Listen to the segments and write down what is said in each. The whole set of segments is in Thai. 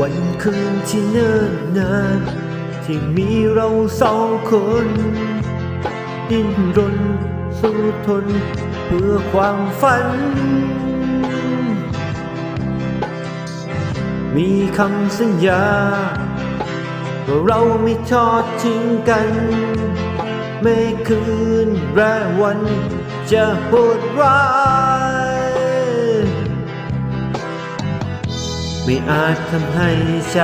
วันคืนที่เนิ่นนาน ที่มีเราสองคน ดิ้นรนสู้ทน เพื่อความฝัน มีคำสัญญา ว่าเราไม่ทอดทิ้งกัน ไม่คืนและวันจะโหดร้าย ไม่อาจทำให้ใจ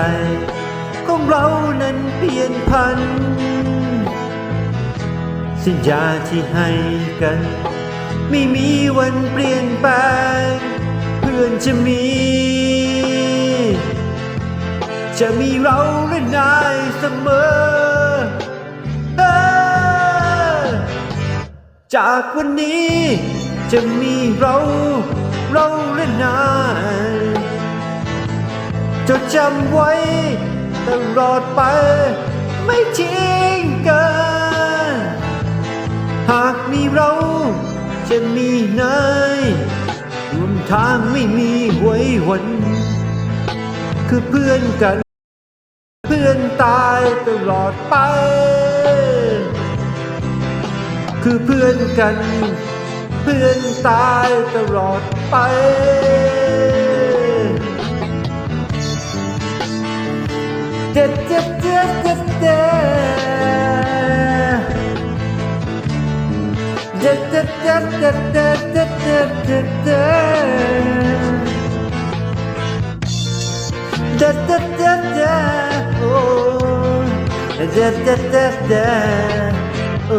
ของเรานั้นเปลี่ยนพัน สัญญาที่ให้กัน ไม่มีวันเปลี่ยนแปลงเพื่อนจะมี จะมีเราและนายเสมอเออจากวันนี้จะมีเรา เราและนาย จดจำไว้ตลอดไป ไม่ทิ้งกัน หากมีเราจะมีนายรวมทางไม่มีไว้วันคือเพื่อนกัน เพื่อนตายตลอดไป คือเพื่อนกัน เพื่อนตายตลอดไป จ็ดเจ็ดเจ็ดเจ็ดเจ็ด da da da da oh da da da da oh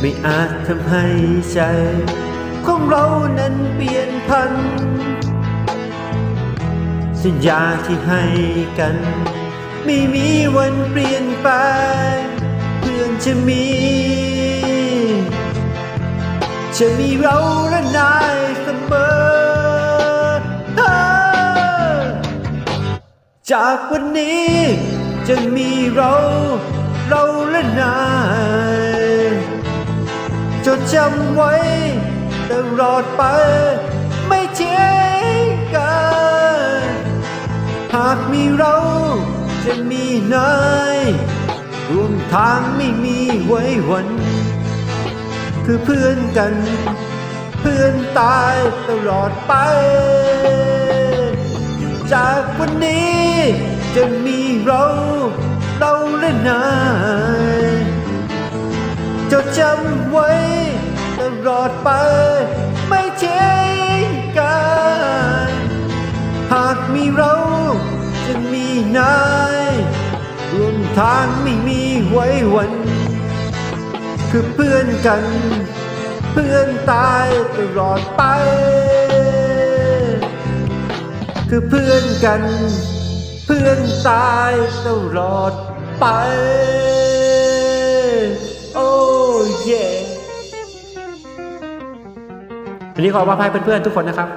ไม่อาจทำให้ใจ ของเรานั้นเปลี่ยนพัน สัญญาที่ให้กัน ไม่มีวันเปลี่ยนแปเพื่อนจะมี จะมีเราและนายเสมอเออจากวันนี้จะมีเราเราและนายจดจำไว้ ตลอดไป ไม่ทิ้งกัน หากมีเราจะมีนายรวมทางไม่มีไว้วันคือเพื่อนกัน เพื่อนตายตลอดไป จากวันนี้จะมีเราเราและนายจดจำไว้ ตลอดไป ไม่ทิ้งกัน หากมีเราจะมีนายรวมทางไม่มีไว้วัน คือเพื่อนกัน เพื่อนตายตลอดไป คือเพื่อนกัน เพื่อนตายตลอดไปโอ้ วันนี้ขอมาพายเพื่อนๆทุกคนนะครับ